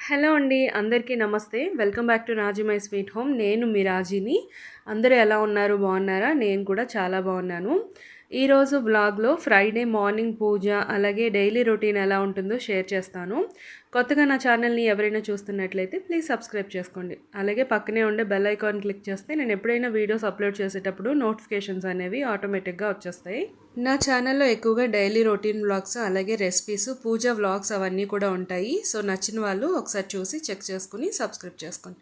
Hello అండి అందరికీ నమస్తే. Welcome back to Raji my sweet home. నేను మీ రాజీని. అందరూ ఎలా ఉన్నారు? బాగున్నారా? నేను కూడా చాలా బాగున్నాను. ఈరోజు బ్లాగ్లో ఫ్రైడే మార్నింగ్ పూజ అలాగే డైలీ రొటీన్ ఎలా ఉంటుందో షేర్ చేస్తాను. కొత్తగా నా ఛానల్ని ఎవరైనా చూస్తున్నట్లయితే ప్లీజ్ సబ్స్క్రైబ్ చేసుకోండి. అలాగే పక్కనే ఉండే బెల్ ఐకాన్ క్లిక్ చేస్తే నేను ఎప్పుడైనా వీడియోస్ అప్లోడ్ చేసేటప్పుడు నోటిఫికేషన్స్ అనేవి ఆటోమేటిక్గా వచ్చేస్తాయి. నా ఛానల్లో ఎక్కువగా డైలీ రొటీన్ వ్లాగ్స్ అలాగే రెసిపీస్ పూజ వ్లాగ్స్ అవన్నీ కూడా ఉంటాయి. సో నచ్చిన వాళ్ళు ఒకసారి చూసి చెక్ చేసుకుని సబ్స్క్రైబ్ చేసుకోండి.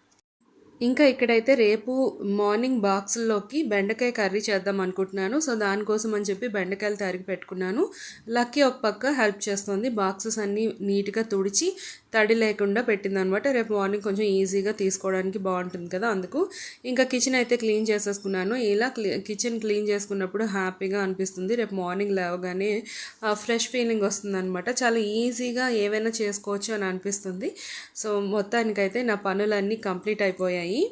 ఇంకా ఇక్కడైతే రేపు మార్నింగ్ బాక్సుల్లోకి బెండకాయ కర్రీ చేద్దాం అనుకుంటున్నాను. సో దానికోసం అని చెప్పి బెండకాయలు తరిగి పెట్టుకున్నాను. లక్కీ ఒక పక్క హెల్ప్ చేస్తుంది. బాక్సెస్ అన్నీ నీట్గా తుడిచి తడి లేకుండా పెట్టింది అనమాట రేపు మార్నింగ్ కొంచెం ఈజీగా తీసుకోవడానికి బాగుంటుంది కదా అందుకు. ఇంకా కిచెన్ అయితే క్లీన్ చేసేసుకున్నాను. ఇలా కిచెన్ క్లీన్ చేసుకున్నప్పుడు హ్యాపీగా అనిపిస్తుంది. రేపు మార్నింగ్ లేవగానే ఫ్రెష్ ఫీలింగ్ వస్తుంది అనమాట చాలా ఈజీగా ఏవైనా చేసుకోవచ్చు అని అనిపిస్తుంది. సో మొత్తానికైతే నా పనులన్నీ కంప్లీట్ అయిపోయాయి.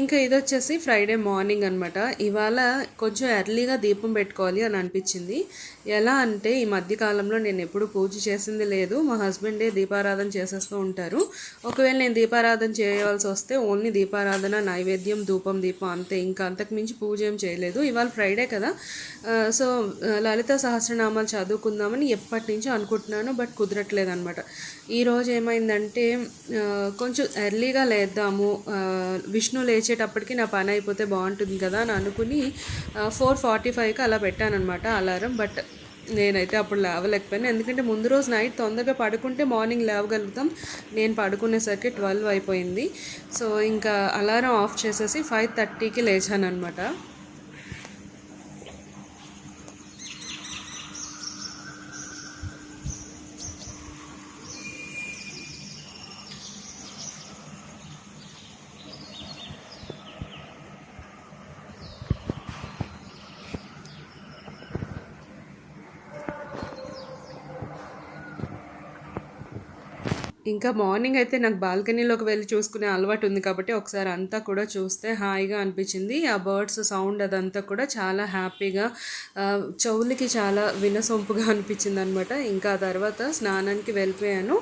ఇంకా ఇది వచ్చేసి ఫ్రైడే మార్నింగ్ అనమాట ఇవాళ కొంచెం ఎర్లీగా దీపం పెట్టుకోవాలి అని అనిపించింది. ఎలా అంటే ఈ మధ్యకాలంలో నేను ఎప్పుడు పూజ చేసింది లేదు. మా హస్బెండే దీపారాధన చేసేస్తూ ఉంటారు. ఒకవేళ నేను దీపారాధన చేయవలసి వస్తే ఓన్లీ దీపారాధన నైవేద్యం ధూపం దీపం అంతే. ఇంకా అంతకు మించి పూజ ఏం చేయలేదు. ఇవాళ ఫ్రైడే కదా. సో లలిత సహస్రనామాలు చదువుకుందామని ఎప్పటి నుంచో అనుకుంటున్నాను బట్ కుదరట్లేదు అనమాట ఈరోజు ఏమైందంటే కొంచెం ఎర్లీగా లేద్దాము. విష్ణు లేచేటప్పటికి నా పని అయిపోతే బాగుంటుంది కదా అని అనుకుని ఫోర్ ఫార్టీ ఫైవ్కి అలా పెట్టానమాట అలారం. బట్ నేనైతే అప్పుడు లేవలేకపోయాను. ఎందుకంటే ముందు రోజు నైట్ తొందరగా పడుకుంటే మార్నింగ్ లేవగలుగుతాం. నేను పడుకునేసరికి ట్వెల్వ్ అయిపోయింది. సో ఇంకా అలారం ఆఫ్ చేసేసి ఫైవ్ థర్టీకి లేచాను అనమాట ఇంకా మార్నింగ్ అయితే నాకు బాల్కనీలోకి వెళ్ళి చూసుకునే అలవాటు ఉంది కాబట్టి ఒకసారి అంతా కూడా చూస్తే హాయిగా అనిపించింది. ఆ బర్డ్స్ సౌండ్ అదంతా కూడా చాలా హ్యాపీగా చెవులకి చాలా వినసొంపుగా అనిపించింది అనమాట ఇంకా తర్వాత స్నానానికి వెళ్ళిపోయాను.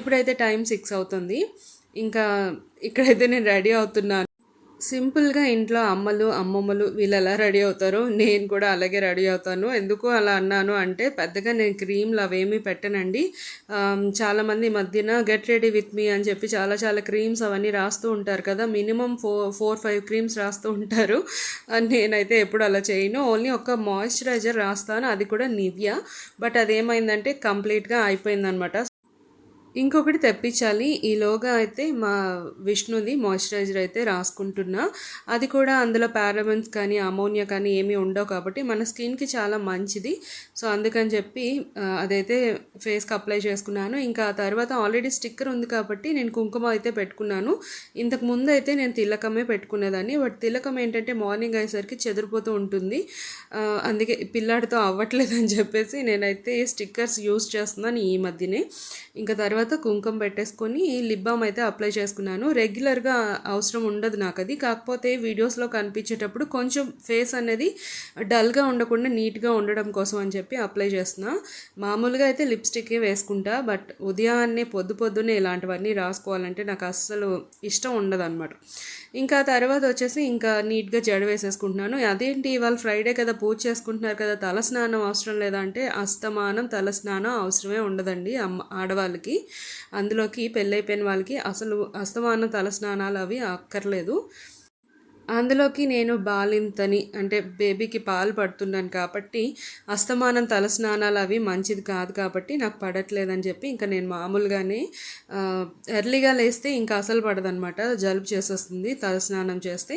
ఇప్పుడైతే టైం సిక్స్ అవుతుంది. ఇంకా ఇక్కడైతే నేను రెడీ అవుతున్నాను సింపుల్గా ఇంట్లో అమ్మలు అమ్మమ్మలు వీళ్ళు ఎలా రెడీ అవుతారో నేను కూడా అలాగే రెడీ అవుతాను. ఎందుకు అలా అన్నాను అంటే పెద్దగా నేను క్రీమ్లు అవేమీ పెట్టనండి. చాలామంది మధ్యన గెట్ రెడీ విత్ మీ అని చెప్పి చాలా చాలా క్రీమ్స్ అవన్నీ రాస్తూ ఉంటారు కదా. Minimum four four five creams రాస్తూ ఉంటారు. నేనైతే ఎప్పుడు అలా చేయను. ఓన్లీ ఒక మాయిశ్చరైజర్ రాస్తాను. అది కూడా నివ్యా. బట్ అదేమైందంటే కంప్లీట్గా అయిపోయిందనమాట. ఇంకొకటి తెప్పించాలి. ఈలోగా అయితే మా విష్ణుది మాయిశ్చరైజర్ అయితే రాసుకుంటున్నా. అది కూడా అందులో పారాబెన్స్ కానీ అమోనియా కానీ ఏమీ ఉండవు కాబట్టి మన స్కిన్కి చాలా మంచిది. సో అందుకని చెప్పి అదైతే ఫేస్కి అప్లై చేసుకున్నాను. ఇంకా ఆ తర్వాత ఆల్రెడీ స్టిక్కర్ ఉంది కాబట్టి నేను కుంకుమ అయితే పెట్టుకున్నాను. ఇంతకు ముందు అయితే నేను తిలకమే పెట్టుకునేదాన్ని. బట్ తిలకం ఏంటంటే మార్నింగ్ అయ్యేసరికి చెదిరిపోతూ ఉంటుంది. అందుకే పిల్లాడితో అవ్వట్లేదని చెప్పేసి నేనైతే స్టిక్కర్స్ యూస్ చేస్తున్నాను ఈ మధ్యనే. ఇంకా తర్వాత తర్వాత కుంకుమ పెట్టేసుకొని లిప్ బామ్ అయితే అప్లై చేసుకున్నాను. రెగ్యులర్గా అవసరం ఉండదు నాకు అది. కాకపోతే వీడియోస్లో కనిపించేటప్పుడు కొంచెం ఫేస్ అనేది డల్గా ఉండకుండా నీట్గా ఉండడం కోసం అని చెప్పి అప్లై చేస్తున్నా. మామూలుగా అయితే లిప్స్టిక్ వేసుకుంటా బట్ ఉదయాన్నే పొద్దు పొద్దున్నే ఇలాంటివన్నీ రాసుకోవాలంటే నాకు అస్సలు ఇష్టం ఉండదు అనమాట ఇంకా తర్వాత వచ్చేసి ఇంకా నీట్గా జడ వేసేసుకుంటున్నాను. అదేంటి ఇవాళ ఫ్రైడే కదా పూజ చేసుకుంటున్నారు కదా తల స్నానం అవసరం లేదంటే అస్తమానం తల స్నానం అవసరమే ఉండదండి అమ్మ ఆడవాళ్ళకి. అందులోకి పెళ్ళైపోయిన వాళ్ళకి అసలు అస్తమానం తల స్నానాలు అవి అక్కర్లేదు. అందులోకి నేను బాలింతని అంటే బేబీకి పాలు పడుతున్నాను కాబట్టి అస్తమానం తలస్నానాలు అవి మంచిది కాదు కాబట్టి నాకు పడట్లేదని చెప్పి ఇంకా నేను మామూలుగానే ఎర్లీగా లేస్తే ఇంకా అసలు పడదనమాట. జలుబు చేసేస్తుంది తలస్నానం చేస్తే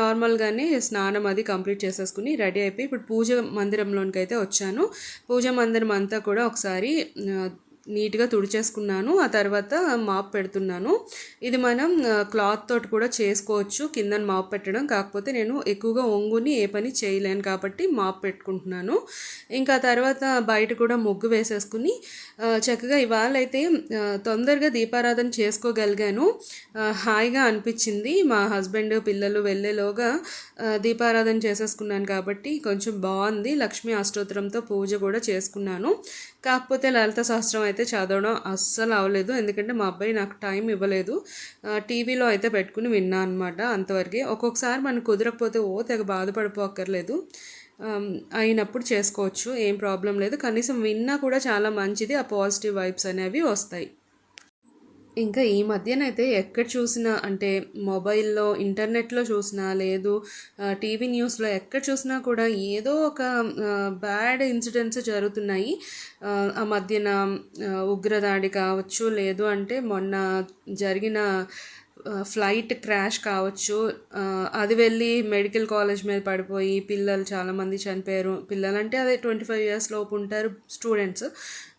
నార్మల్గానే స్నానం అది కంప్లీట్ చేసేసుకుని రెడీ అయిపోయి ఇప్పుడు పూజ మందిరంలోనికి అయితే వచ్చాను. పూజ మందిరం అంతా కూడా ఒకసారి నీట్గా తుడిచేసుకున్నాను. ఆ తర్వాత మాప్ పెడుతున్నాను. ఇది మనం క్లాత్ తోటి కూడా చేసుకోవచ్చు. కింద మాప్ పెట్టడం. కాకపోతే నేను ఎక్కువగా ఒంగుని ఏ పని చేయలేను కాబట్టి మాప్ పెట్టుకుంటున్నాను. ఇంకా తర్వాత బయట కూడా ముగ్గు వేసేసుకుని చక్కగా ఇవాళ అయితే తొందరగా దీపారాధన చేసుకోగలిగాను. హాయిగా అనిపించింది. మా హస్బెండ్ పిల్లలు వెళ్ళేలోగా దీపారాధన చేసేసుకున్నాను కాబట్టి కొంచెం బాగుంది. లక్ష్మీ అష్టోత్తరంతో పూజ కూడా చేసుకున్నాను. కాకపోతే లలిత సహస్రం అయితే చదవడం అస్సలు అవ్వలేదు. ఎందుకంటే మా అబ్బాయి నాకు టైం ఇవ్వలేదు. టీవీలో అయితే పెట్టుకుని విన్నా అనమాట అంతవరకే. ఒక్కొక్కసారి మనకు కుదరకపోతే ఓ తెగ బాధపడిపోక్కర్లేదు. అయినప్పుడు చేసుకోవచ్చు. ఏం ప్రాబ్లం లేదు. కనీసం విన్నా కూడా చాలా మంచిది. ఆ పాజిటివ్ వైబ్స్ అనేవి వస్తాయి. ఇంకా ఈ మధ్యనైతే ఎక్కడ చూసినా అంటే మొబైల్లో ఇంటర్నెట్లో చూసినా లేదు టీవీ న్యూస్లో ఎక్కడ చూసినా కూడా ఏదో ఒక బ్యాడ్ ఇన్సిడెంట్స్ జరుగుతున్నాయి. ఆ మధ్యన ఉగ్రదాడి కావచ్చు లేదు అంటే మొన్న జరిగిన ఫ్లైట్ క్రాష్ కావచ్చు అది వెళ్ళి మెడికల్ కాలేజ్ మీద పడిపోయి పిల్లలు చాలామంది చనిపోయారు. పిల్లలంటే అదే ట్వంటీ ఫైవ్ ఇయర్స్ లోపు ఉంటారు స్టూడెంట్స్.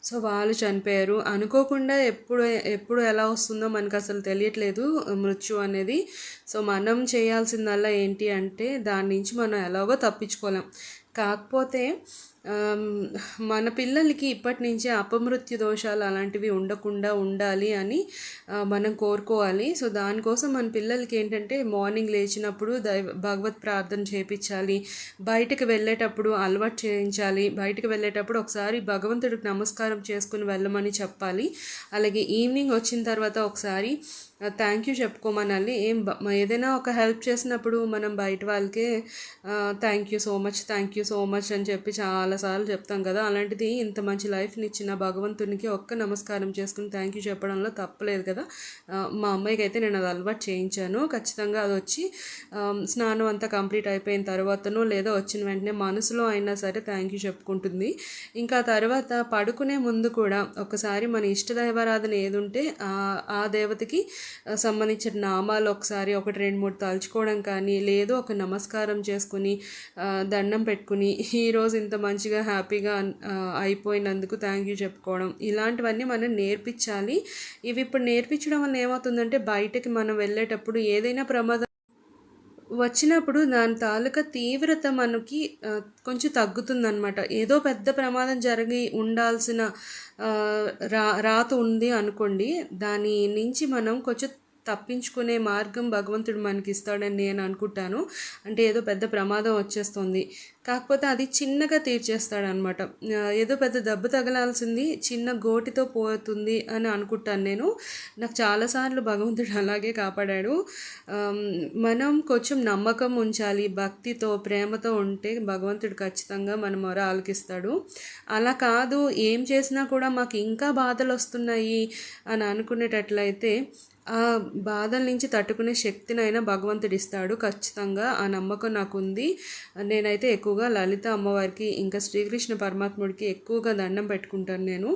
సో వాళ్ళు చనిపోయారు. అనుకోకుండా ఎప్పుడు ఎప్పుడు ఎలా వస్తుందో మనకు అసలు తెలియట్లేదు మృత్యు అనేది. సో మనం చేయాల్సిందల్లా ఏంటి అంటే దాని నుంచి మనం ఎలాగో తప్పించుకోలేం. కాకపోతే మన పిల్లలకి ఇప్పటి నుంచే అపమృత్యు దోషాలు అలాంటివి ఉండకుండా ఉండాలి అని మనం కోరుకోవాలి. సో దానికోసం మన పిల్లలకి ఏంటంటే మార్నింగ్ లేచినప్పుడు దైవ భగవత్ ప్రార్థన చేయించాలి బయటకు వెళ్ళేటప్పుడు అలవాటు చేయించాలి. బయటకు వెళ్ళేటప్పుడు ఒకసారి భగవంతుడికి నమస్కారం చేసుకుని వెళ్ళమని చెప్పాలి. అలాగే ఈవినింగ్ వచ్చిన తర్వాత ఒకసారి థ్యాంక్ యూ చెప్పుకోమనాలి ఏం ఏదైనా ఒక హెల్ప్ చేసినప్పుడు మనం బయట వాళ్ళకే thank you so much thank you so much అని చెప్పి చాలాసార్లు చెప్తాం కదా. అలాంటిది ఇంత మంచి లైఫ్ని ఇచ్చిన భగవంతునికి ఒక్క నమస్కారం చేసుకుని థ్యాంక్ యూ చెప్పడంలో తప్పలేదు కదా. మా అమ్మాయికి అయితే నేను అది అలవాటు చేయించాను. ఖచ్చితంగా అది వచ్చి స్నానం అంతా కంప్లీట్ అయిపోయిన తర్వాతనో లేదా వచ్చిన వెంటనే మనసులో అయినా సరే థ్యాంక్ యూ చెప్పుకుంటుంది. ఇంకా తర్వాత పడుకునే ముందు కూడా ఒకసారి మన ఇష్టదైవారాధన ఏది ఉంటే ఆ దేవతకి సంబంధించిన నామాలు ఒకసారి ఒకటి రెండు మూడు తలుచుకోవడం కానీ లేదు ఒక నమస్కారం చేసుకుని దండం పెట్టుకుని ఈరోజు ఇంత మంచిగా హ్యాపీగా అయిపోయినందుకు థ్యాంక్ యూ చెప్పుకోవడం. ఇలాంటివన్నీ మనం నేర్పించాలి. ఇవి ఇప్పుడు నేర్పించడం వల్ల ఏమవుతుందంటే బయటకి మనం వెళ్ళేటప్పుడు ఏదైనా ప్రమాదం వచ్చినప్పుడు దాని తాలూకా తీవ్రత మనకి కొంచెం తగ్గుతుందనమాట ఏదో పెద్ద ప్రమాదం జరిగి ఉండాల్సిన రా రాత ఉంది అనుకోండి దాని నుంచి మనం కొంచెం తప్పించుకునే మార్గం భగవంతుడు మనకి ఇస్తాడని నేను అనుకుంటాను. అంటే ఏదో పెద్ద ప్రమాదం వచ్చేస్తుంది. కాకపోతే అది చిన్నగా తీర్చేస్తాడనమాట. ఏదో పెద్ద దెబ్బ తగలాల్సింది చిన్న గోటితో పోతుంది అని అనుకుంటాను నేను. నాకు చాలాసార్లు భగవంతుడు అలాగే కాపాడాడు. మనం కొంచెం నమ్మకం ఉంచాలి భక్తితో ప్రేమతో ఉంటే భగవంతుడు ఖచ్చితంగా మన మొర ఆలకిస్తాడు. అలా కాదు ఏం చేసినా కూడా మాకు ఇంకా బాధలు వస్తున్నాయి అని అనుకునేటట్లయితే ఆ బాధల నుంచి తట్టుకునే శక్తినైనా భగవంతుడు ఇస్తాడు ఖచ్చితంగా ఆ నమ్మకం నాకు ఉంది నేనైతే ఎక్కువగా లలిత అమ్మవారికి ఇంకా శ్రీకృష్ణ పరమాత్ముడికి ఎక్కువగా దండం పెట్టుకుంటాను నేను.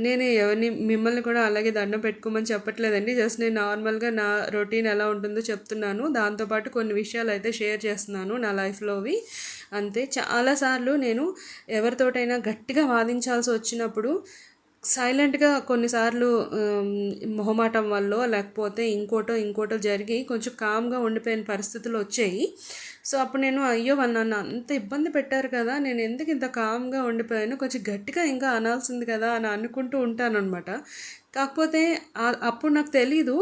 నేను ఎవరిని మిమ్మల్ని కూడా అలాగే దండం పెట్టుకోమని చెప్పట్లేదండి. జస్ట్ నేను నార్మల్గా నా రొటీన్ ఎలా ఉంటుందో చెప్తున్నాను. దాంతోపాటు కొన్ని విషయాలు అయితే షేర్ చేస్తున్నాను నా లైఫ్లోవి. అంతే. చాలాసార్లు నేను ఎవరితోటైనా గట్టిగా వాదించాల్సి వచ్చినప్పుడు సైలెంట్గా కొన్నిసార్లు మొహమాటం వల్ల లేకపోతే ఇంకోటో ఇంకోటో జరిగి కొంచెం కామ్గా ఉండిపోయిన పరిస్థితులు వచ్చాయి. సో అప్పుడు నేను అయ్యో నన్ను అంత ఇబ్బంది పెట్టారు కదా నేను ఎందుకు ఇంత కామ్గా ఉండిపోయాను కొంచెం గట్టిగా ఇంకా అనాల్సింది కదా అని అనుకుంటూ ఉంటాను అనమాట కాకపోతే అప్పుడు నాకు తెలీదు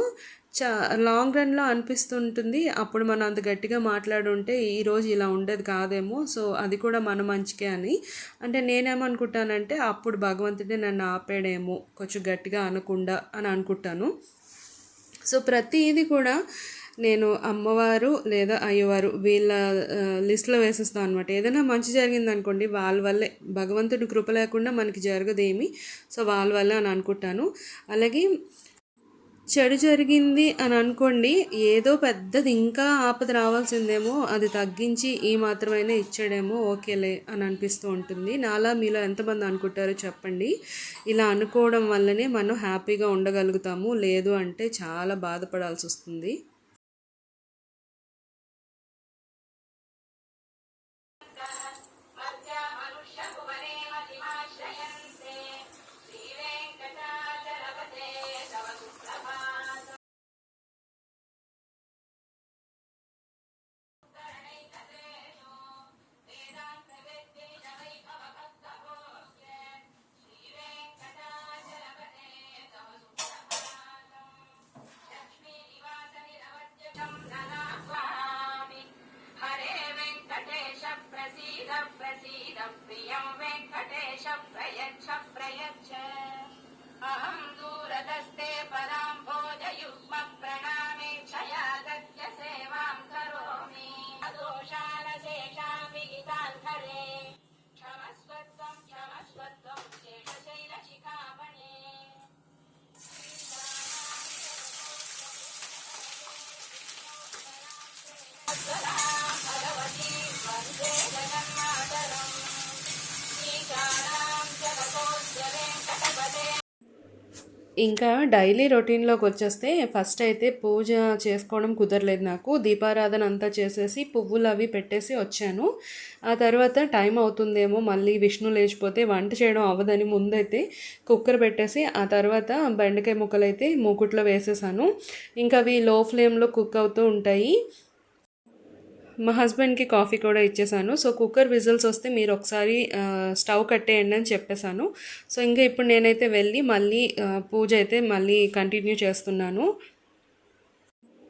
చా లాంగ్ రన్లో అనిపిస్తుంటుంది. అప్పుడు మనం అంత గట్టిగా మాట్లాడుంటే ఈరోజు ఇలా ఉండేది కాదేమో. సో అది కూడా మన మంచికే అని. అంటే నేనేమనుకుంటానంటే అప్పుడు భగవంతుడే నన్ను ఆపాడేమో కొంచెం గట్టిగా అనకుండా అని అనుకుంటాను. సో ప్రతిదీ కూడా నేను అమ్మవారు లేదా అయ్యవారు వీళ్ళ లిస్ట్లో వేసేస్తాను అనమాట ఏదైనా మంచి జరిగింది అనుకోండి వాళ్ళ వల్లే. భగవంతుడి కృప లేకుండా మనకి జరగదేమి. సో వాళ్ళ వల్లే అని అనుకుంటాను. అలాగే చెడు జరిగింది అని అనుకోండి ఏదో పెద్దది ఇంకా ఆపద రావాల్సిందేమో అది తగ్గించి ఈ మాత్రమైనా ఇచ్చాడేమో ఓకేలే అని అనిపిస్తూ ఉంటుంది. నాలా మీలో ఎంతమంది అనుకుంటారో చెప్పండి. ఇలా అనుకోవడం వల్లనే మనం హ్యాపీగా ఉండగలుగుతాము. లేదు అంటే చాలా బాధపడాల్సి వస్తుంది. ఇంకా డైలీ రొటీన్లోకి వచ్చేస్తే ఫస్ట్ అయితే పూజ చేసుకోవడం కుదరలేదు నాకు. దీపారాధన అంతా చేసేసి పువ్వులు అవి పెట్టేసి వచ్చాను. ఆ తర్వాత టైం అవుతుందేమో మళ్ళీ విష్ణు లేచిపోతే వంట చేయడం అవ్వదని ముందైతే కుక్కర్ పెట్టేసి ఆ తర్వాత బెండకాయ ముక్కలు అయితే మూకుట్లో వేసేసాను. ఇంకా అవి లో ఫ్లేమ్లో కుక్ అవుతూ ఉంటాయి. మా హస్బెండ్కి కాఫీ కూడా ఇచ్చేసాను. సో కుక్కర్ విజిల్స్ వస్తే మీరు ఒకసారి స్టవ్ కట్టేయండి అని చెప్పేశాను సో ఇంకా ఇప్పుడు నేనైతే వెళ్ళి మళ్ళీ పూజ అయితే మళ్ళీ కంటిన్యూ చేస్తున్నాను.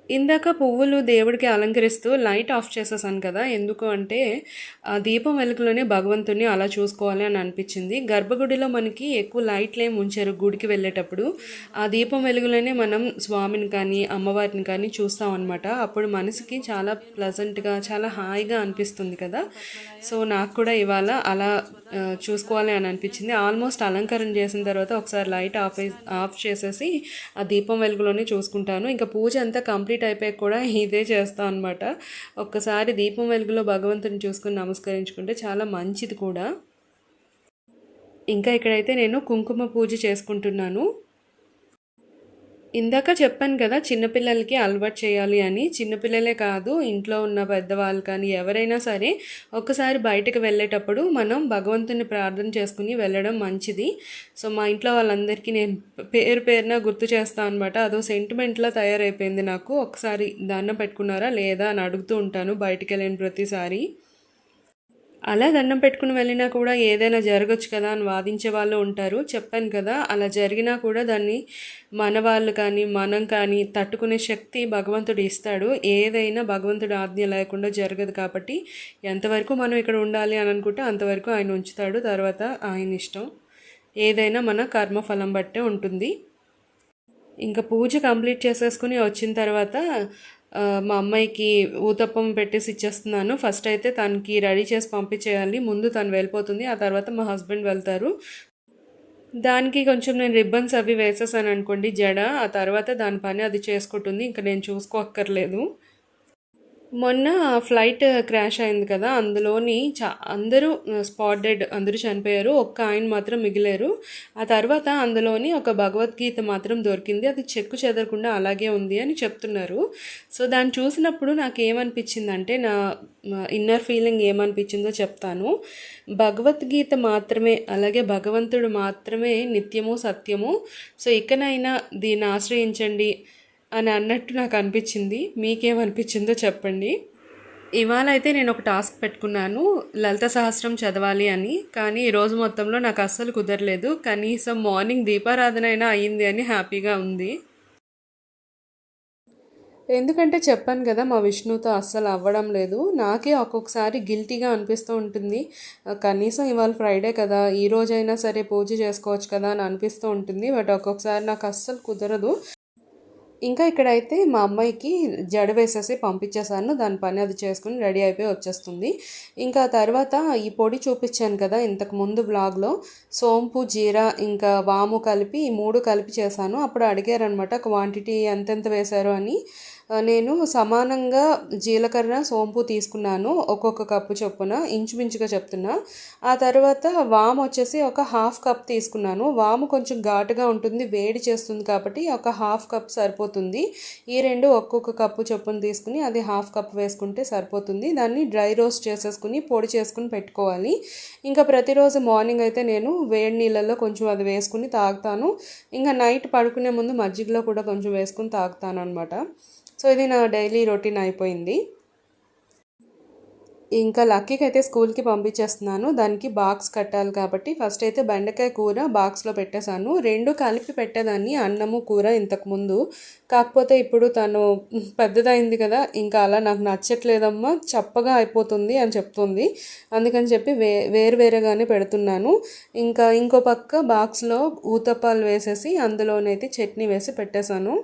ఇందాక పువ్వులు దేవుడికి అలంకరిస్తూ లైట్ ఆఫ్ చేసేసాను కదా ఎందుకు అంటే ఆ దీపం వెలుగులోనే భగవంతుని అలా చూసుకోవాలి అని అనిపించింది. గర్భగుడిలో మనకి ఎక్కువ లైట్లు ఏమి ఉంచారు గుడికి వెళ్ళేటప్పుడు? ఆ దీపం వెలుగులోనే మనం స్వామిని కానీ అమ్మవారిని కానీ చూస్తాం అనమాట అప్పుడు మనసుకి చాలా ప్లజెంట్గా చాలా హాయిగా అనిపిస్తుంది కదా. సో నాకు కూడా ఇవాళ అలా చూసుకోవాలి అని అనిపించింది. ఆల్మోస్ట్ అలంకరణ చేసిన తర్వాత ఒకసారి లైట్ ఆఫ్ ఆఫ్ చేసేసి ఆ దీపం వెలుగులోనే చూసుకుంటాను. ఇంకా పూజ అంతా కంప్లీట్ అయిపోయాక కూడా ఇదే చేస్తాను అనమాట ఒక్కసారి దీపం వెలుగులో భగవంతుని చూసుకుని నమస్కరించుకుంటే చాలా మంచిది కూడా. ఇంకా ఇక్కడైతే నేను కుంకుమ పూజ చేసుకుంటున్నాను. ఇందాక చెప్పాను కదా చిన్నపిల్లలకి అలవాటు చేయాలి అని. చిన్నపిల్లలే కాదు ఇంట్లో ఉన్న పెద్దవాళ్ళు కానీ ఎవరైనా సరే ఒక్కసారి బయటకు వెళ్ళేటప్పుడు మనం భగవంతుని ప్రార్థన చేసుకుని వెళ్ళడం మంచిది. సో మా ఇంట్లో వాళ్ళందరికీ నేను పేరు పేరున గుర్తు చేస్తాను అనమాట అదో సెంటిమెంట్లా తయారైపోయింది నాకు. ఒకసారి దండం పెట్టుకున్నారా లేదా అని అడుగుతూ ఉంటాను బయటకు వెళ్ళిన ప్రతిసారి. అలా దండం పెట్టుకుని వెళ్ళినా కూడా ఏదైనా జరగచ్చు కదా అని వాదించే వాళ్ళు ఉంటారు. చెప్పాను కదా అలా జరిగినా కూడా దాన్ని మన వాళ్ళు కానీ మనం కానీ తట్టుకునే శక్తి భగవంతుడు ఇస్తాడు. ఏదైనా భగవంతుడు ఆజ్ఞ లేకుండా జరగదు కాబట్టి ఎంతవరకు మనం ఇక్కడ ఉండాలి అని అనుకుంటే అంతవరకు ఆయన ఉంచుతాడు. తర్వాత ఆయన ఇష్టం. ఏదైనా మన కర్మఫలం బట్టే ఉంటుంది. ఇంకా పూజ కంప్లీట్ చేసేసుకుని వచ్చిన తర్వాత మా అమ్మాయికి ఊతప్పం పెట్టేసి ఇచ్చేస్తున్నాను. ఫస్ట్ అయితే తనకి రెడీ చేసి పంపించేయాలి. ముందు తను వెళ్ళిపోతుంది. ఆ తర్వాత మా హస్బెండ్ వెళ్తారు. దానికి కొంచెం నేను రిబ్బన్స్ అవి వేసేసాను అనుకోండి జడ. ఆ తర్వాత దాని పని అది చేసుకుంటుంది. ఇంకా నేను చూసుకోక్కర్లేదు. మొన్న ఫ్లైట్ క్రాష్ అయింది కదా అందులోని చా అందరూ స్పాట్ డెడ్ అందరూ చనిపోయారు ఒక్క ఆయన మాత్రం మిగిలారు. ఆ తర్వాత అందులోని ఒక భగవద్గీత మాత్రం దొరికింది అది చెక్కు చెదరకుండా అలాగే ఉంది అని చెప్తున్నారు. సో దాన్ని చూసినప్పుడు నాకు ఏమనిపించిందంటే నా ఇన్నర్ ఫీలింగ్ ఏమనిపించిందో చెప్తాను. భగవద్గీత మాత్రమే అలాగే భగవంతుడు మాత్రమే నిత్యము సత్యము సో ఇకనైనా దీన్ని ఆశ్రయించండి అని అన్నట్టు నాకు అనిపించింది. మీకేమనిపించిందో చెప్పండి. ఇవాళ అయితే నేను ఒక టాస్క్ పెట్టుకున్నాను. లలిత సహస్రం చదవాలి అని. కానీ ఈరోజు మొత్తంలో నాకు అస్సలు కుదరలేదు. కనీసం మార్నింగ్ దీపారాధన అయినా అయ్యింది అని హ్యాపీగా ఉంది. ఎందుకంటే చెప్పాను కదా మా విష్ణుతో అస్సలు అవ్వడం లేదు. నాకే ఒక్కొక్కసారి గిల్టీగా అనిపిస్తూ ఉంటుంది. కనీసం ఇవాళ ఫ్రైడే కదా ఈ రోజైనా సరే పూజ చేసుకోవచ్చు కదా అని అనిపిస్తూ ఉంటుంది. బట్ ఒక్కొక్కసారి నాకు అస్సలు కుదరదు. ఇంకా ఇక్కడైతే మా అమ్మాయికి జడ వేసేసి పంపించేశాను. దాని పని అది చేసుకుని రెడీ అయిపోయి వచ్చేస్తుంది. ఇంకా తర్వాత ఈ పొడి చూపించాను కదా ఇంతకు ముందు బ్లాగ్లో సోంపు జీరా ఇంకా వాము కలిపి ఈ మూడు కలిపి చేశాను. అప్పుడు అడిగారనమాట క్వాంటిటీ ఎంతెంత వేశారు? అని. నేను సమానంగా జీలకర్ర సోంపు తీసుకున్నాను ఒక్కొక్క కప్పు చొప్పున ఇంచుమించుగా చెప్తున్నా. ఆ తర్వాత వాము వచ్చేసి ఒక హాఫ్ కప్ తీసుకున్నాను. వాము కొంచెం ఘాటుగా ఉంటుంది వేడి చేస్తుంది కాబట్టి ఒక హాఫ్ కప్ సరిపోతుంది. ఈ రెండు ఒక్కొక్క కప్పు చొప్పున తీసుకుని అది హాఫ్ కప్ వేసుకుంటే సరిపోతుంది. దాన్ని డ్రై రోస్ట్ చేసేసుకుని పొడి చేసుకుని పెట్టుకోవాలి. ఇంకా ప్రతిరోజు మార్నింగ్ అయితే నేను వేడి నీళ్ళల్లో కొంచెం అది వేసుకుని తాగుతాను. ఇంకా నైట్ పడుకునే ముందు మజ్జిగలో కూడా కొంచెం వేసుకుని తాగుతాను అనమాట సో ఇది నా డైలీ రొటీన్ అయిపోయింది. ఇంకా లక్కీకి అయితే స్కూల్కి పంపించేస్తున్నాను. దానికి బాక్స్ కట్టాలి కాబట్టి ఫస్ట్ అయితే బెండకాయ కూర బాక్స్లో పెట్టేశాను. రెండు కలిపి పెట్టేదాన్ని అన్నము కూర ఇంతకుముందు కాకపోతే ఇప్పుడు తను పెద్దదైంది కదా ఇంకా అలా నాకు నచ్చట్లేదమ్మా చప్పగా అయిపోతుంది అని చెప్తుంది. అందుకని చెప్పి వే వేరువేరేగానే పెడుతున్నాను. ఇంకా ఇంకో పక్క బాక్స్లో ఊతప్పాలు వేసేసి అందులోనైతే చట్నీ వేసి పెట్టేశాను.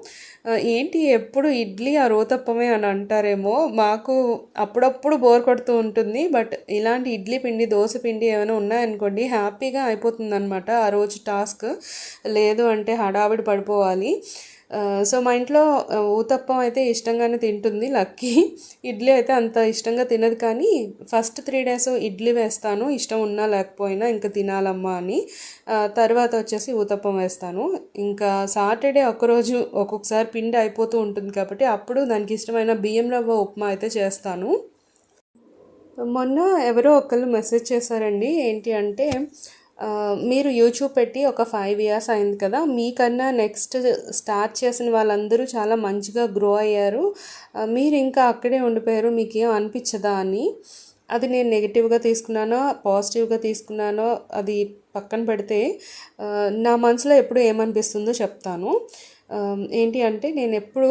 ఏంటి ఎప్పుడు ఇడ్లీ ఆ రోతప్పమే అని అంటారేమో మాకు అప్పుడప్పుడు బోర్ కొడుతూ ఉంటుంది. బట్ ఇలాంటి ఇడ్లీ పిండి దోశ పిండి ఏమైనా ఉన్నాయనుకోండి హ్యాపీగా అయిపోతుంది అనమాట ఆ రోజు టాస్క్. లేదు అంటే హడావిడి పడిపోవాలి. సో మా ఇంట్లో ఊతప్పం అయితే ఇష్టంగానే తింటుంది లక్కీ. ఇడ్లీ అయితే అంత ఇష్టంగా తినదు కానీ ఫస్ట్ త్రీ డేస్ ఇడ్లీ వేస్తాను ఇష్టం ఉన్నా లేకపోయినా ఇంకా తినాలమ్మా అని. తర్వాత వచ్చేసి ఊతప్పం వేస్తాను. ఇంకా సాటర్డే ఒకరోజు ఒక్కొక్కసారి పిండి అయిపోతూ ఉంటుంది కాబట్టి అప్పుడు దానికి ఇష్టమైన బియ్యం రవ్వ ఉప్మా అయితే చేస్తాను. మొన్న ఎవరో ఒకళ్ళు మెసేజ్ చేశారండి ఏంటి అంటే మీరు యూట్యూబ్ పెట్టి ఒక ఫైవ్ ఇయర్స్ అయింది కదా మీకన్నా నెక్స్ట్ స్టార్ట్ చేసిన వాళ్ళందరూ చాలా మంచిగా గ్రో అయ్యారు. మీరు ఇంకా అక్కడే ఉండిపోయారు మీకు ఏం అనిపించదా అని. అది నేను నెగిటివ్గా తీసుకున్నానో పాజిటివ్గా తీసుకున్నానో అది పక్కన పెడితే నా మనసులో ఎప్పుడు ఏమనిపిస్తుందో చెప్తాను. ఏంటి అంటే నేను ఎప్పుడు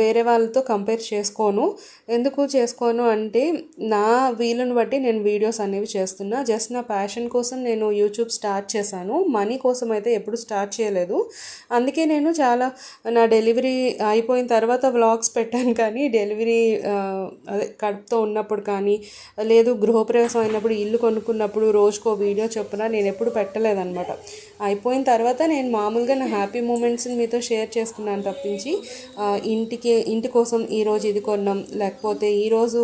వేరే వాళ్ళతో కంపేర్ చేసుకోను. ఎందుకు చేసుకోను అంటే నా వీలుని బట్టి నేను వీడియోస్ అనేవి చేస్తున్నా. జస్ట్ నా ప్యాషన్ కోసం నేను యూట్యూబ్ స్టార్ట్ చేశాను. మనీ కోసం అయితే ఎప్పుడు స్టార్ట్ చేయలేదు. అందుకే నేను చాలా నా డెలివరీ అయిపోయిన తర్వాత వ్లాగ్స్ పెట్టాను. కానీ డెలివరీ అదే కడుపుతో ఉన్నప్పుడు కానీ లేదు గృహప్రవేశం అయినప్పుడు ఇల్లు కొనుక్కున్నప్పుడు రోజుకో వీడియో చొప్పున నేను ఎప్పుడు పెట్టలేదన్నమాట. అయిపోయిన తర్వాత నేను మామూలుగా నా హ్యాపీ మూమెంట్స్ని మీతో షేర్ చేసుకున్నాను తప్పించి ఇంటికి ఇంటి కోసం ఈరోజు ఇది కొన్నాం లేకపోతే ఈరోజు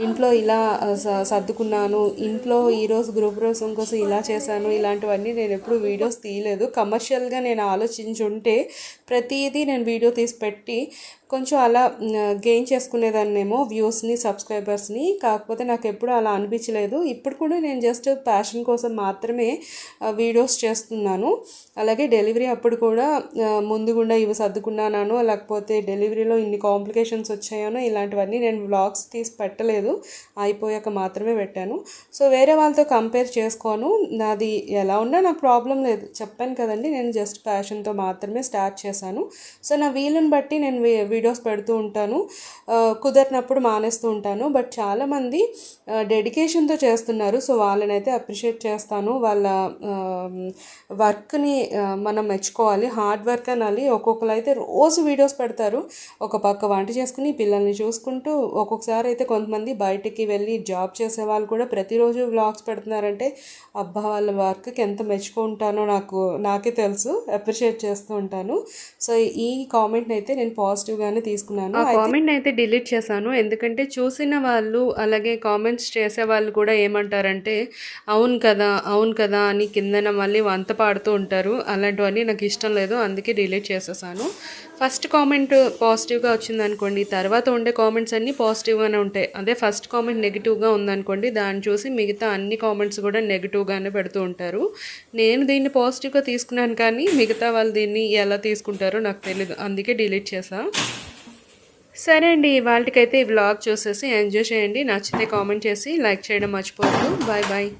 ఇంట్లో ఇలా స- సర్దుకున్నాను ఇంట్లో ఈరోజు గృహప్రవేశం కోసం ఇలా చేశాను ఇలాంటివన్నీ నేను ఎప్పుడు వీడియోస్ తీయలేదు. కమర్షియల్గా నేను ఆలోచించుంటే ప్రతిదీ నేను వీడియో తీసి పెట్టి కొంచెం అలా గెయిన్ చేసుకునేదాన్నేమో వ్యూస్ని సబ్స్క్రైబర్స్ని. కాకపోతే నాకు ఎప్పుడు అలా అనిపించలేదు. ఇప్పుడు కూడా నేను జస్ట్ ప్యాషన్ కోసం మాత్రమే వీడియోస్ చేస్తున్నాను. అలాగే డెలివరీ అప్పుడు కూడా ముందుగుండా ఇవి సర్దుకున్నాను లేకపోతే డెలివరీలో ఇన్ని కాంప్లికేషన్స్ వచ్చాయనో ఇలాంటివన్నీ నేను వ్లాగ్స్ తీసి పెట్టలేదు. అయిపోయాక మాత్రమే పెట్టాను. సో వేరే వాళ్ళతో కంపేర్ చేసుకోను. నాది ఎలా ఉన్నా నాకు ప్రాబ్లం లేదు. చెప్పాను కదండి నేను జస్ట్ ప్యాషన్తో మాత్రమే స్టార్ట్ చేశాను. సో నా వీలుని బట్టి నేను వీ- వీడియోస్ పెడుతూ ఉంటాను కుదరినప్పుడు మానేస్తూ ఉంటాను. బట్ చాలామంది డెడికేషన్తో చేస్తున్నారు. సో వాళ్ళనైతే అప్రిషియేట్ చేస్తాను. వాళ్ళ వర్క్ని మనం మెచ్చుకోవాలి. హార్డ్ వర్క్ అనాలి. ఒక్కొక్కరు అయితే రోజు వీడియోస్ పెడతారు. ఒక పక్క వంట చేసుకుని పిల్లల్ని చూసుకుంటూ ఒక్కొక్కసారి అయితే కొంతమంది బయటికి వెళ్ళి జాబ్ చేసే వాళ్ళు కూడా ప్రతిరోజు వ్లాగ్స్ పెడుతున్నారంటే అబ్బా వాళ్ళ వర్క్కి ఎంత మెచ్చుకుంటానో నాకు నాకే తెలుసు. అప్రిషియేట్ చేస్తూ ఉంటాను. సో ఈ కామెంట్ని అయితే నేను పాజిటివ్గానే తీసుకున్నాను. ఆ కామెంట్ అయితే డిలీట్ చేశాను. ఎందుకంటే చూసిన వాళ్ళు అలాగే కామెంట్స్ చేసే వాళ్ళు కూడా ఏమంటారంటే అవును కదా అవును కదా అని కిందన మళ్ళీ వంత పాడుతూ ఉంటారు. అలాంటివన్నీ నాకు ఇష్టం లేదు. అందుకే డిలీట్ చేసేసాను. ఫస్ట్ కామెంట్ పాజిటివ్గా వచ్చింది అనుకోండి తర్వాత ఉండే కామెంట్స్ అన్నీ పాజిటివ్గానే ఉంటాయి. అదే ఫస్ట్ కామెంట్ నెగిటివ్గా ఉందనుకోండి దాన్ని చూసి మిగతా అన్ని కామెంట్స్ కూడా నెగిటివ్గానే పెడుతూ ఉంటారు. నేను దీన్ని పాజిటివ్గా తీసుకున్నాను కానీ మిగతా వాళ్ళు దీన్ని ఎలా తీసుకుంటారో నాకు తెలియదు అందుకే డిలీట్ చేసా సరే అండి వాళ్ళకైతే ఈ వ్లాగ్ చూసేసి ఎంజాయ్ చేయండి. నచ్చితే కామెంట్ చేసి లైక్ చేయడం మర్చిపోవద్దు. Bye bye.